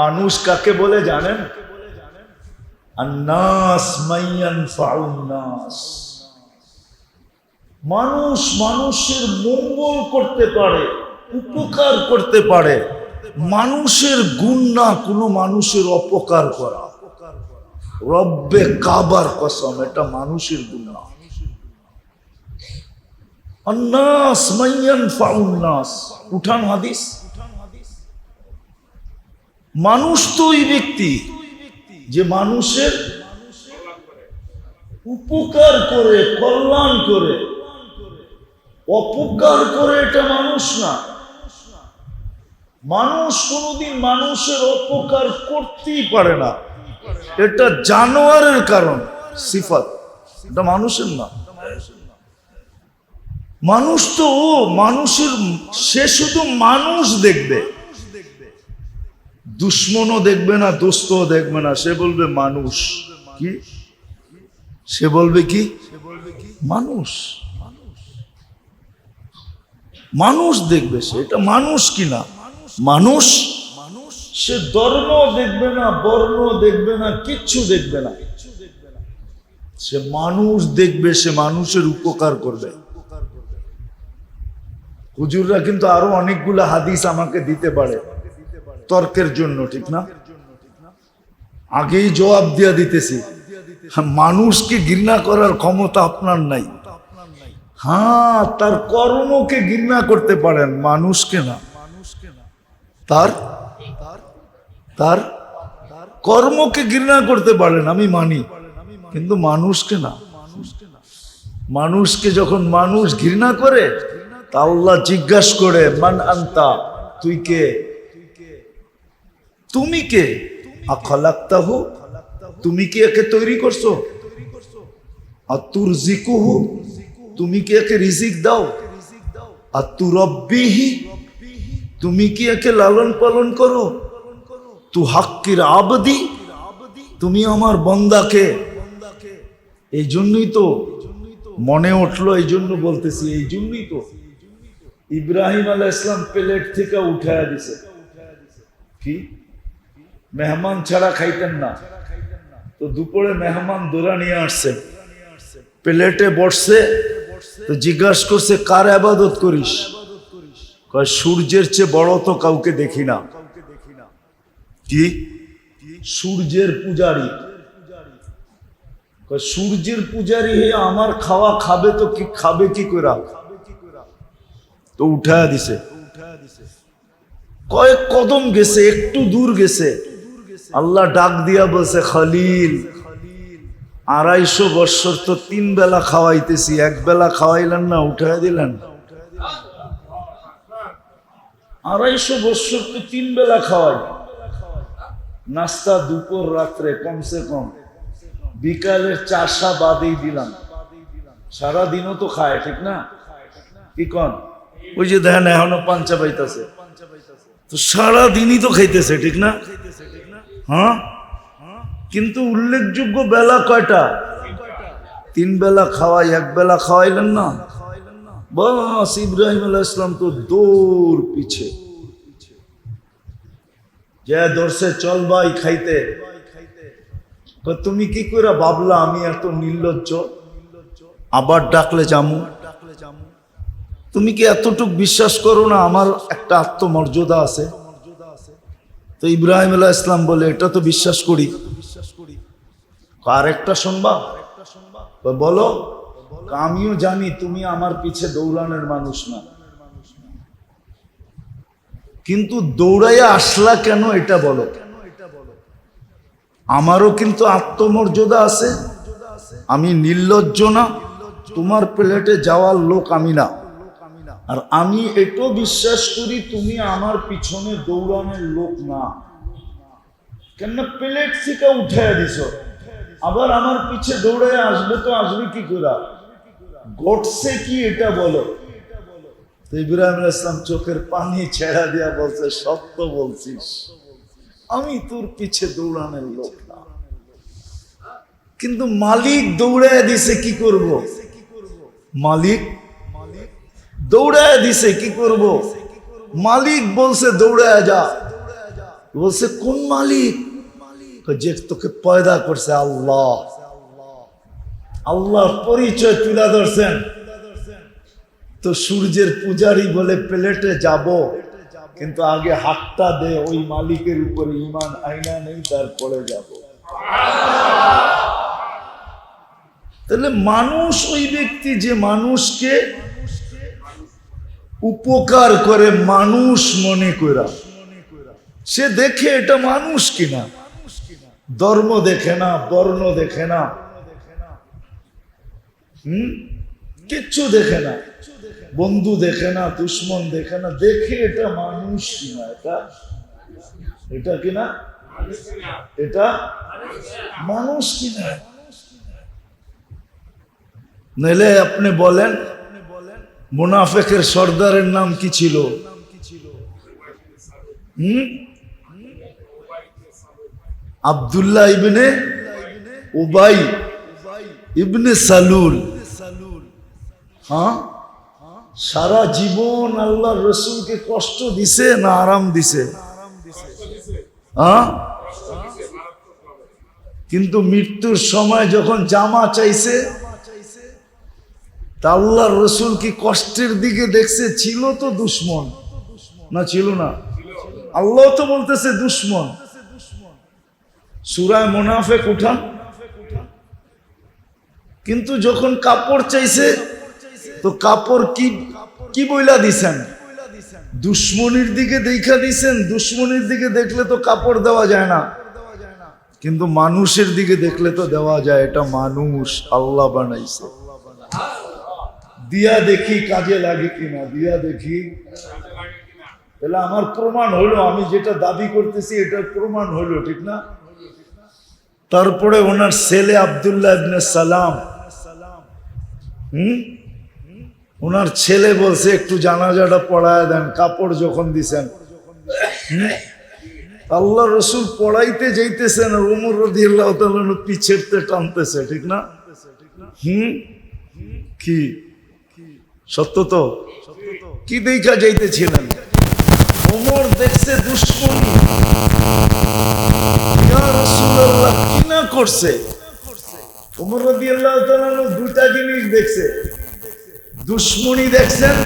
মানুষ কাকে বলে জানেন? মানুষ মানুষের মঙ্গল করতে পারে, উপকার করতে পারে। মানুষের গুণ না কোনো মানুষের অপকার করা। রব্বে কাবার কসম, এটা মানুষের গুণ না। উঠান হাদিস। মানুষ তো ওই ব্যক্তি যে মানুষের উপকার করে, কল্যাণ করে। অপকার করে এটা মানুষ না। মানুষ কোনোদিন মানুষের অপকার করতেই পারে না। এটা জানোয়ারের কারণ, সিফাত। এটা মানুষের না। মানুষ তো মানুষের সে শুধু মানুষ দেখবে। দুশ্মনও দেখবে না, দোস্তও দেখবে না। সে বলবে, মানুষ। কি? সে বলবে কি? মানুষ। মানুষ দেখবে সে। এটা মানুষ কি না মানুষ? সে ধর্ম দেখবে না বর্ণ দেখবে না, কিচ্ছু দেখবে না। সে মানুষ দেখবে, সে মানুষের উপকার করবে। হুজুররা কিন্তু আরও অনেকগুলো হাদিস আমাকে দিতে পারে। তর্কের জন্য, ঠিক না? আগেই জবাব দিয়া দিতেছি। মানুষকে ঘৃণা করার ক্ষমতা আপনার নাই। হ্যাঁ তার কর্মকে ঘৃণা করতে পারেন, মানুষকে না। তার? তার? কর্মকে ঘৃণা করতে পারেন, আমি মানি। কিন্তু মানুষকে না। মানুষকে যখন মানুষ ঘৃণা করে, তা আল্লাহ জিজ্ঞাসা করে, মান আন্তা? তুই কে? তুমি কে? আখালাক্তাহু তুমি কি একে তৈরি করছ? আর তুর জিকুহু তুমি কি একে রিজিক দাও? আর তু রব্বিহি তুমি কি একে লালন পালন করো? তু হাক্কির আবদি? তুমি আমার বন্দাকে? এই জন্যই তো মনে উঠল এই জন্য বলতেছি এই জন্যই তো ইব্রাহিম আলাহ ইসলাম প্লেট থেকে উঠায়া দিছে। কি? মেহমান ছাড়া খাইতেন না। তো দুপুরে মেহমান দোরা নিয়ে আসছে। প্লেটে বসছে, তো জিজ্ঞাসা করছে, কার আবাদত করিস? কয়, সূর্যের চেয়ে বড় তো কাউকে দেখি না। কি? সূর্যের পূজারী। সূর্যের পূজারী হে, আমার খাওয়া খাবে তো কি, খাবে কি করে তো উঠায়া দিছে। কয়েক কদম গেছে, একটু দূর গেছে। আল্লাহ ডাক দিয়া বলছে, খলিল, আড়াইশো বৎসর তো তিন বেলা খাওয়াইতেছি, এক বেলা খাওয়াইলেন না উঠাই দিলেন? আড়াইশো বৎসর তো তিন বেলা খাওয়াই। নাস্তা দুপুর, রাত্রে, কমসে কম। বিকালের চাষা বাদেই দিলাম। সারা দিনও তো খায়, ঠিক না? কি কন? ওই যে দেখেন, এখনও পাঞ্চা পাইতেছে তো সারা দিনই তো খাইতেছে, ঠিক না? হ্যাঁ? কিন্তু উল্লেখযোগ্য বেলা কয়টা? তিন বেলা খাওয়াই, এক বেলা খাওয়াইলেন না? বাস, ইব্রাহিম আলাহ ইসলাম তো দৌড় পিছে। যে দর্শে, চল ভাই খাইতে। তুমি কি করে ভাবলা, আমি এত নির্লজ্জ? আবার ডাকলে জামু? তুমি কি এতটুক বিশ্বাস করো না আমার একটা আত্মমর্যাদা আছে? তো ইব্রাহিম আলাহ ইসলাম বলে, এটা তো বিশ্বাস করি। আরেকটা শুনবা? বলো। আমিও জানি তুমি আমার পিছে দৌড়ানোর মানুষ না। কিন্তু দৌড়াইয়া আসলা কেন এটা বলো? আমারও কিন্তু আত্মমর্যাদা আছে। আমি নির্লজ্জ না। তোমার প্লেটে যাওয়ার লোক আমি না। আর আমি এটাও বিশ্বাস করি তুমি আমার পিছনে দৌড়ানোর লোক না। কেন প্লেট থেকে উঠে দিছ। আবার আমার পিছে দৌড়ে আসবে তো আসবে কি করে? ঘটছে কি এটা বলো। ইব্রাহিম ইসলাম চোখের পানি ছেড়া দিয়া বলছে, সত্য বলছিস। আমি তোর পিছে দৌড়ানোর লোক না। কিন্তু মালিক দৌড়ায় দিছে কি করব? মালিক দৌড়ায় দিছে, কি করব? মালিক বলছে, দৌড়ায় যা। বলছে, কোন মালিক? যে তোকে পয়দা করছে আল্লাহ। আল্লাহর পরিচয় তুলে ধরছেন। তো সূর্যের পূজারি বলে, প্লেটে যাব। কিন্তু আগে হাতটা দে, ওই মালিকের উপরে ইমান আইনা নেই, তারপরে যাব। তাহলে মানুষ, ওই ব্যক্তি যে মানুষকে উপকার করে মানুষ মনে করা সে দেখে এটা মানুষ কিনা? ধর্ম দেখে না, বর্ণ দেখে না। হুম? কিচ্ছু দেখে না। বন্ধু দেখে না, দুশ্মন দেখে না। দেখে এটা মানুষ কিনা এটা? এটা কিনা? এটা মানুষ কিনা? নইলে আপনি বলেন মুনাফেকের সর্দারের নাম কি ছিল? আবদুল্লাহ ইবনে উবাই ইবনে সালুল। হ্যাঁ? সারা জীবন আল্লাহ রসুলকে কষ্ট দিছে না আরাম দিছে? হ্যাঁ? কিন্তু মৃত্যুর সময় যখন জামা চাইছে তা আল্লাহ রসুল কি কষ্টের দিকে দেখছে? ছিল তো দুশ্মন। না, ছিল না। আল্লাহ তো বলতেছে দুশ্মন। সুরায় মোনাফেক উঠান। কিন্তু যখন কাপড় চাইছে, তো কাপড় কি কি বইলা দিছেন? দুশ্মনির দিকে দেখা দিছেন, দুশ্মনির দিকে দেখলে তো কাপড় দেওয়া যায় না। কিন্তু মানুষের দিকে দেখলে তো দেওয়া যায়, এটা মানুষ আল্লাহ বানাইছে। দিয়া দেখি কাজে লাগে কিনা, দিয়া দেখি। তাহলে আমার প্রমাণ হলো, আমি যেটা দাবি করতেছি, এটার প্রমাণ হলো, ঠিক না? তারপরে ওনার ছেলে আবদুল্লাহ সালাম, হুম? ওনার ছেলে বলছে, একটু জানাজাটা পড়ায় দেন, কাপড় যখন দিছেন? আল্লাহ রসুল পড়াইতে যাইতেছেন উমর রদি আল্লাহ পিছেরতে টানতেছে, ঠিক না? হুম? কি? সত্য তো? কি দেখা যাইতেছিলেন? ওমর দেখছে দুশ্মনী। ইয়া রাসূলুল্লাহ, কি না করছে? ওমর দুটা জিনিস দেখছে। দুশ্মনী দেখছেন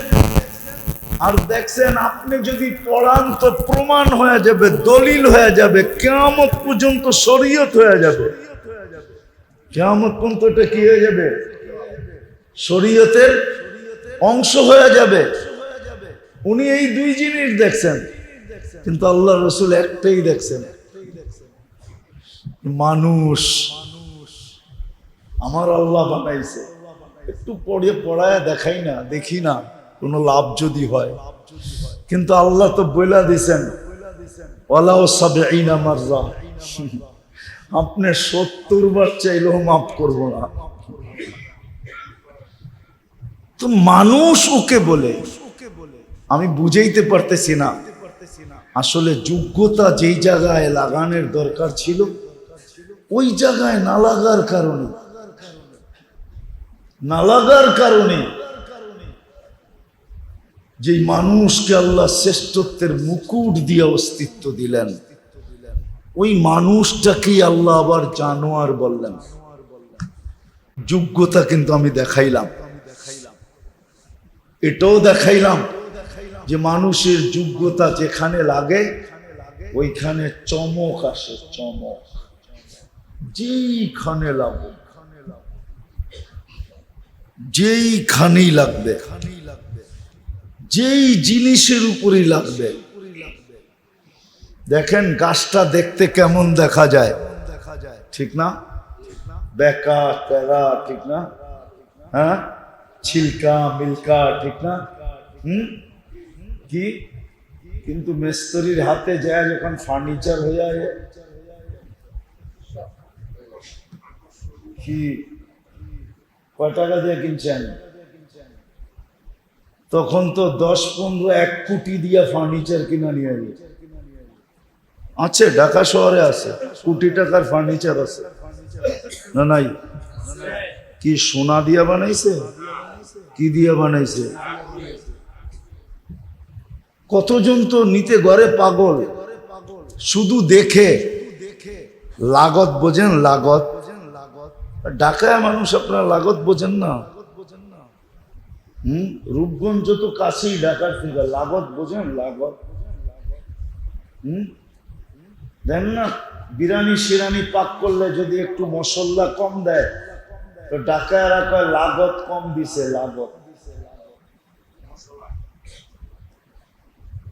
আর দেখছেন আপনি যদি পড়ান তো প্রমাণ হয়ে যাবে দলিল হয়ে যাবে কেয়ামত পর্যন্ত শরীয়ত হয়ে যাবে। কেয়ামত পর্যন্ত এটা কি হয়ে যাবে? শরীয়তের অংশ হয়ে যাবে। উনি এই দুই জিনিস দেখছেন। কিন্তু আল্লাহ রসুল একটাই দেখছেন। মানুষ। আমার আল্লাহ বানাইছে। একটু পড়ে পড়ায় দেখাই না, দেখি না, কোনো লাভ যদি হয়। কিন্তু আল্লাহ তো বইলা দিছেন আপনি সত্তর বার চাইলেও মাফ করব না। তো মানুষ ওকে বলে। আমি বুঝাইতে পারতেছি না। আসলে যোগ্যতা যেই জায়গায় লাগানোর দরকার ছিল, ওই জায়গায় না লাগার কারণে। না লাগার কারণে যে মানুষকে আল্লাহ শ্রেষ্ঠত্বের মুকুট দিয়ে অস্তিত্ব দিলেন, ওই মানুষটাকেই আল্লাহ আবার জানোয়ার বললেন। যোগ্যতা কিন্তু আমি দেখাইলাম। এটাও দেখাইলাম যে মানুষের যোগ্যতা যেখানে লাগে, ওইখানে চমক আসে, চমক। যেইখানে লাগুক। যেইখানেই লাগবে। যেই জিনিসের উপরই লাগবে। দেখেন গাছটা দেখতে কেমন দেখা যায়। দেখা যায় ঠিক না? বেকা তেরা ঠিক না? হ্যাঁ? ছিলকা, মিলকা, ঠিক না? হুম? কি? কিন্তু মিস্ত্রির হাতে যায় যখন ফার্নিচার হয়ে যায়। কি? কয় টাকা দিয়ে কিনছেন? তখন তো দশ পনেরো এক কোটি দিয়া ফার্নিচার কিনা নিয়ে যাবে আছে, ঢাকা শহরে আছে। কোটি টাকার ফার্নিচার আছে। না, নাই? কি সোনা দিয়া বানাইছে? কি দিয়া বানাইছে? কতজন তো নিতে ঘরে পাগল? শুধু দেখে। লাগত বোঝেন, লাগত। ঢাকায় মানুষ আপনার লাগত বোঝেন না? হুম? রূপগঞ্জ তো কাছেই ঢাকার থেকে। লাগত বোঝেন, লাগত। হুম? দেন না বিরানি সিরানি পাক করলে যদি একটু মশলা কম দেয় তো ডাকায়রা কয়, লাগত কম দিছে, লাগত।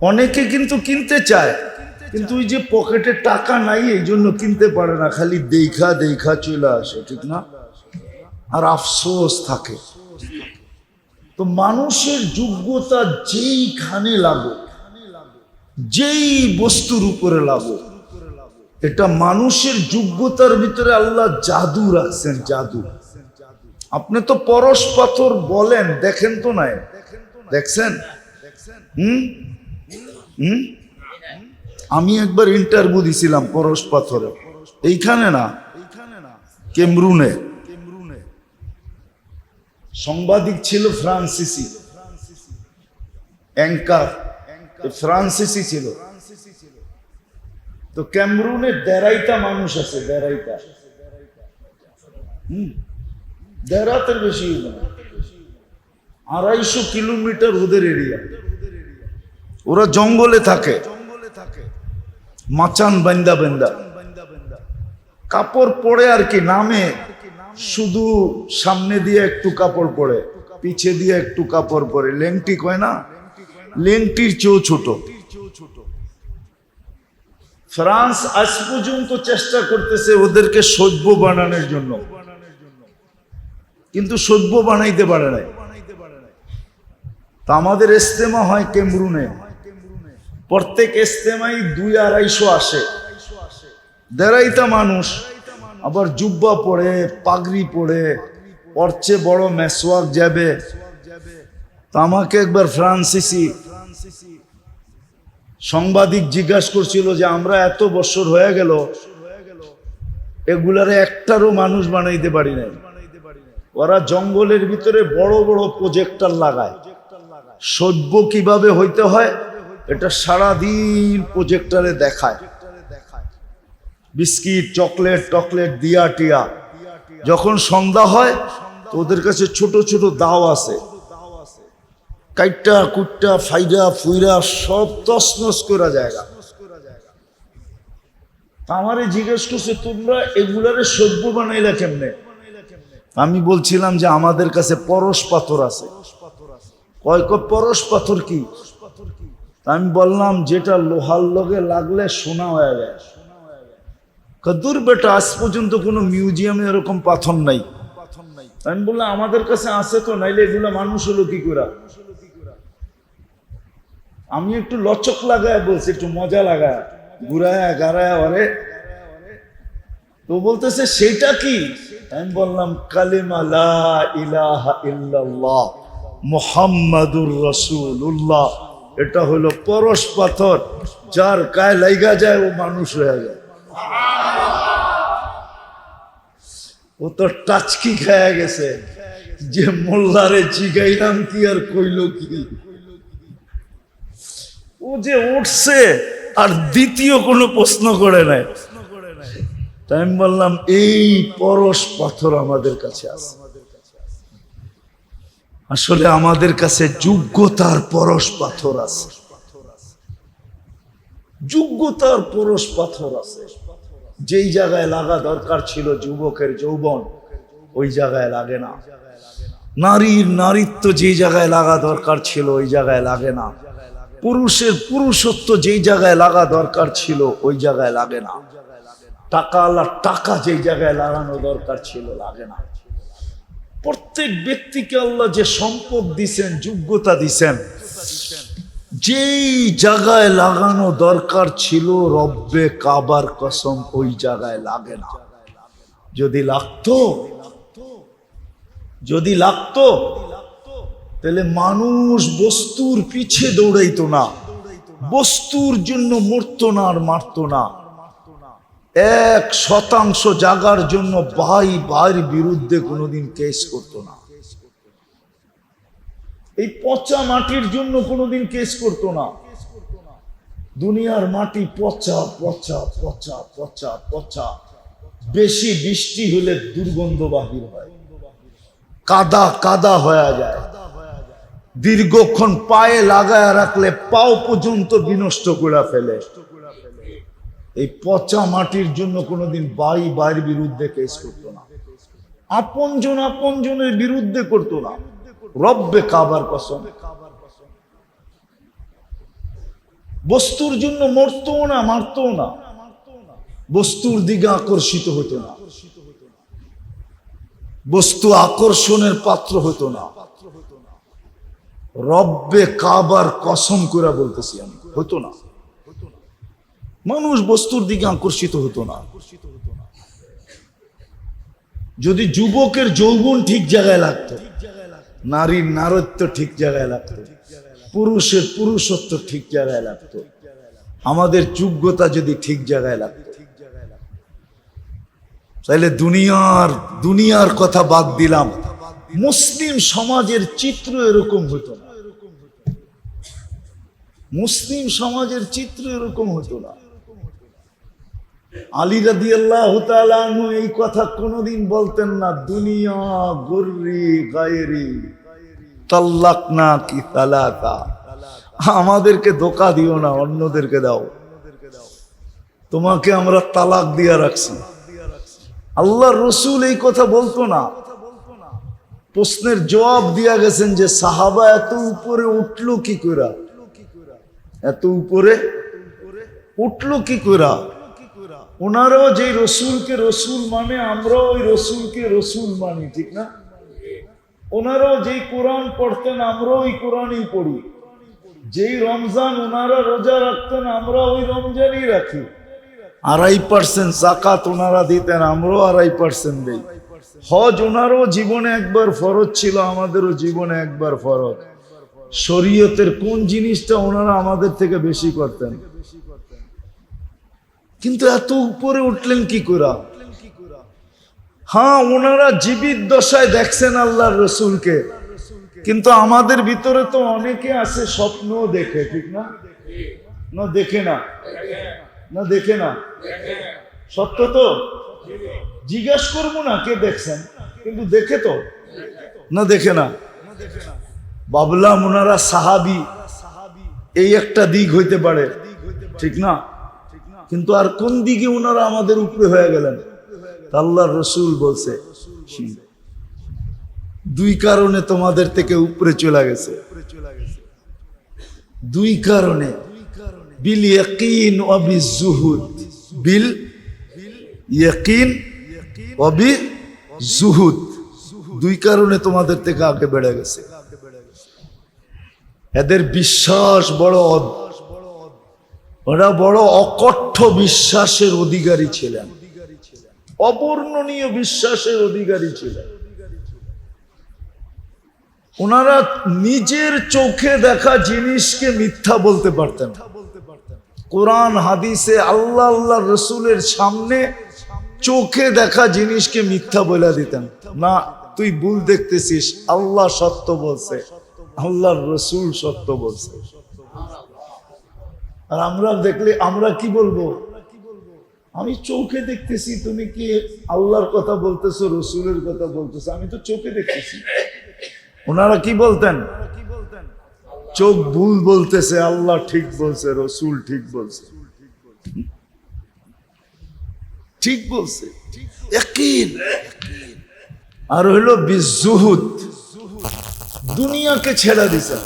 অনেকে কিন্তু কিনতে চায়, কিন্তু ওই যে পকেটে টাকা নাই, এই জন্য কিনতে পারে না, খালি দেখা দেখা চলে আসে, ঠিক না? আর আফসোস থাকে। তো মানুষের যোগ্যতা যেইখানে লাগুক, যেই বস্তুর উপরে লাগুক, এটা মানুষের যোগ্যতার ভিতরে আল্লাহ জাদু রাখছেন, জাদু। আপনি তো পরশ পাথর বলেন, দেখেন তো নাই। দেখছেন? হুম? হুম? আমি একবার ইন্টারভিউ দিছিলাম পরশ পাথরে। এইখানে না, কেমরুনে। সাংবাদিক ছিল ফ্রান্সিসি। অ্যাঙ্কার। ফ্রান্সিসি ছিল। তো ক্যামরুনে দেড়াইটা মানুষ আছে, দেড়াইটা। হুম? দেড়াতের বেশি আড়াইশো কিলোমিটার ওদের এরিয়া ওরা জঙ্গলে থাকে। মাচান বান্দা বান্দা। কাপড় পরে আর কি নামে। শুধু সামনে দিয়ে একটু কাপড় পরে, পিছে দিয়ে একটু কাপড় পরে। লেংটি কয় না? লেংটির চেয়েও ছোট। ফ্রান্স আজ পর্যন্ত চেষ্টা করতেছে ওদেরকে সভ্য বানানোর জন্য। কিন্তু সভ্য বানাইতে পারে নাই। তা আমাদের ইস্তেমা হয় কেমরুনে। প্রত্যেক ইস্তেমাই দুই আড়াইশো আসে। দেড়াইটা মানুষ, আবার জুব্বা পড়ে পাগড়ি পড়ে পড়ছে বড় মেসওয়াক যাবে তা আমাকে একবার ফ্রান্সিসি সাংবাদিক জিজ্ঞাসা করছিল যে আমরা এত বছর হয়ে গেল, এগুলারে একটারও মানুষ বানাইতে পারি নাই। ওরা জঙ্গলের ভিতরে বড় বড় প্রজেক্টর লাগায়। সভ্য কীভাবে হইতে হয়, এটা সারাদিন প্রজেক্টরে দেখায়। বিস্কিট, চকলেট, টকলেট দিয়া টিয়া। যখন সন্ধ্যা হয়, তো ওদের কাছে ছোট ছোট দাও আছে। কাইটটা কুটটা ফাইরা ফুইরা, সব তসনস করা জায়গা। আমারে জিজ্ঞেস করছে, তোমরা এগুলারে সভ্য বানাইলা কেমনে? আমি বলছিলাম যে আমাদের কাছে পরশ পাথর আছে। কয় পরশ পাথর কি? আমি বললাম, যেটা লোহার লগে লাগলে সোনা হয়ে যায়। কদুর বেটা, আজ পর্যন্ত কোনো মিউজিয়ামে এরকম পাথর নাই। আমি বললাম, আমাদের কাছে আছে তো, নাইলে এগুলো মানুষ হলো কি করে? আমি একটু লচক লাগায় বলছি, একটু মজা লাগায়। ঘুরায় গাড়ায় অরে। তো বলতেছে, সেটা কি? আমি বললাম, কালিমা লা ইলাহা ইল্লাল্লাহ, মুহাম্মাদুর রাসূলুল্লাহ। এটা হলো পরশ পাথর, যার গায়ে লাইগা যায়, ও মানুষ হয়ে যায়। ও তো টাচকি খায়া গেছে। যে মোল্লারে জিগাইলাম, কি আর কইল কি? ও যে উঠছে আর দ্বিতীয় কোনো প্রশ্ন করে নাই। তাই আমি বললাম, এই পরশ পাথর আমাদের কাছে আছে। আসলে আমাদের কাছে যোগ্যতার পরশ পাথর আছে। যোগ্যতার পরশ পাথর আছে। যেই জায়গায় লাগা দরকার ছিল যুবকের যৌবন, ওই জায়গায় লাগে না। নারীর নারীত্ব যেই জায়গায় লাগা দরকার ছিল, ওই জায়গায় লাগে না। পুরুষের পুরুষত্ব যেই জায়গায় লাগা দরকার ছিল, ওই জায়গায় লাগে না। টাকা আল্লাহ, টাকা যেই জায়গায় লাগানো দরকার ছিল, লাগে না। প্রত্যেক ব্যক্তিকে আল্লাহ যে সম্পদ দিছেন, যোগ্যতা দিছেন, যেই জায়গায় লাগানো দরকার ছিল, রব্বে কাবার কসম ওই জায়গায় লাগে না। যদি লাগতো যদি লাগতো, তাহলে মানুষ বস্তুর পিছে দৌড়াইতো না। বস্তুর জন্য মরতো না আর মারতো না। এক শতাংশ জাগার জন্য ভাই ভাইয়ের বিরুদ্ধে কোনোদিন কেস করতো না। এই পচা মাটির জন্য কোনোদিন কেস করতো না। দুনিয়ার মাটি পচা পচা পচা পচা পচা। বেশি বৃষ্টি হলে দুর্গন্ধ বাহির হয়। কাদা কাদা হয়ে যায়। দীর্ঘক্ষণ পায়ে লাগায় রাখলে পাও পর্যন্ত বিনষ্ট করে ফেলে। এই পচা মাটির জন্য কোনোদিন বাই বাইর বিরুদ্ধে কেস করতো না। আপনজন আপনজনের বিরুদ্ধে করতো না। রব্বে কাবার কসম। বস্তুর জন্য মরতো না মারতো না। বস্তুর দিকে আকর্ষিত হতো না। বস্তু আকর্ষণের পাত্র হতো না। রব্বে কাবার কসম করে বলতেছি আমি হতো না। মানুষ বস্তুর দিকে আকর্ষিত হতো না। যদি যুবকের যৌবন ঠিক জায়গায় লাগতো, নারীর নারত্ব ঠিক জায়গায় লাগতো, পুরুষের পুরুষত্ব ঠিক জায়গায় লাগতো, আমাদের যোগ্যতা যদি ঠিক জায়গায় লাগতো, তাহলে দুনিয়ার দুনিয়ার কথা বাদ দিলাম। মুসলিম সমাজের চিত্র এরকম হতো না। মুসলিম সমাজের চিত্র এরকম হতো না। আলী রাদি আল্লাহ এই কথা কোনোদিন বলতেন না, দুনিয়া গুর্রি গায়েরি তাল্লাক না কি তালাকা আমাদেরকে ধোকা দিও না, অন্যদেরকে দাও। তোমাকে আমরা তালাক দিয়া রাখছি। আল্লাহ রসুল এই কথা বলতো না। প্রশ্নের জবাব দিয়া গেছেন যে, সাহাবা এত উপরে উঠল কি করা এত উপরে উঠল কি করা ওনারাও যে রসুলকে রসুল মানে আমরাও ওই রসুলকে রসুল মানি, ঠিক না? ওনারাও যেই কোরআন পড়তেন, আমরাও ওই কোরআনই পড়ি। যেই রমজান ওনারা রোজা রাখতেন আমরা ওই রমজানই রাখি। আড়াই পার্সেন্ট জাকাত ওনারা দিতেন, আমরাও আড়াই পার্সেন্ট দিই। হজ ওনারও জীবনে একবার ফরজ ছিল, আমাদেরও জীবনে একবার ফরজ। শরীয়তের কোন জিনিসটা ওনারা আমাদের থেকে বেশি করতেন? কিন্তু এত উপরে উঠলেন কি করা হ্যাঁ ওনারা জীবিত দশায় দেখছেন আল্লাহর রসুলকে। কিন্তু আমাদের ভিতরে তো অনেকে আছে স্বপ্ন দেখে, ঠিক না? না, দেখে না। না, দেখে না। সত্য তো? জিজ্ঞাস করব না কে দেখছেন, কিন্তু দেখে তো। না, দেখে না। বাবলা ওনারা সাহাবি। এই একটা দিক হইতে পারে, ঠিক না? কিন্তু আর কোন দিকে ওনারা আমাদের উপরে হয়ে গেলেন? আল্লাহ রসুল বলছে দুই কারণে তোমাদের থেকে উপরে চলে গেছে। দুই কারণে, বিল ইয়াকিন অবি জুহুদ। বিল ইয়াকিন অবি জুহুদ। দুই কারণে তোমাদের থেকে আগে বেড়ে গেছে। এদের বিশ্বাস বড় ওরা বড় অকঠ্য বিশ্বাসের অধিকারী ছিলেন। অবর্ণনীয় বিশ্বাসের অধিকারী ছিলেন। ওনারা নিজের চোখে দেখা জিনিসকে মিথ্যা বলতে পারতেন কোরআন, হাদিসে আল্লাহ আল্লাহ রসুলের সামনে চোখে দেখা জিনিসকে মিথ্যা বলে দিতেন। না, তুই ভুল দেখতেছিস, আল্লাহ সত্য বলছে। আল্লাহর রসুল সত্য বলছে। আর আমরা দেখলে আমরা কি বলব? আমি চোখে দেখতেছি, তুমি কি আল্লাহর কথা বলতেছো, রসুলের কথা বলতেছো? আমি তো চোখে দেখতেছি। ওনারা কি বলতেন? চোখ ভুল বলতেছে, আল্লাহ ঠিক বলছে, রসুল ঠিক বলছে। ঠিক বলছে। আর হইল বিজুহুদ। দুনিয়াকে ছেড়ে দিছে।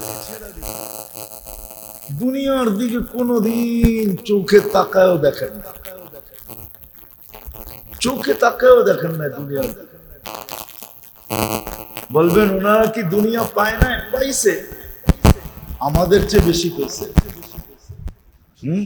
দুনিয়ার দিকে কোনোদিন চোখে তাকায়ও দেখেন না। চোখে তাকায়ও দেখেন না দুনিয়ার। বলবেন, ওনারা কি দুনিয়া পায় না? পাইছে। আমাদের চেয়ে বেশি পেয়েছে হুম?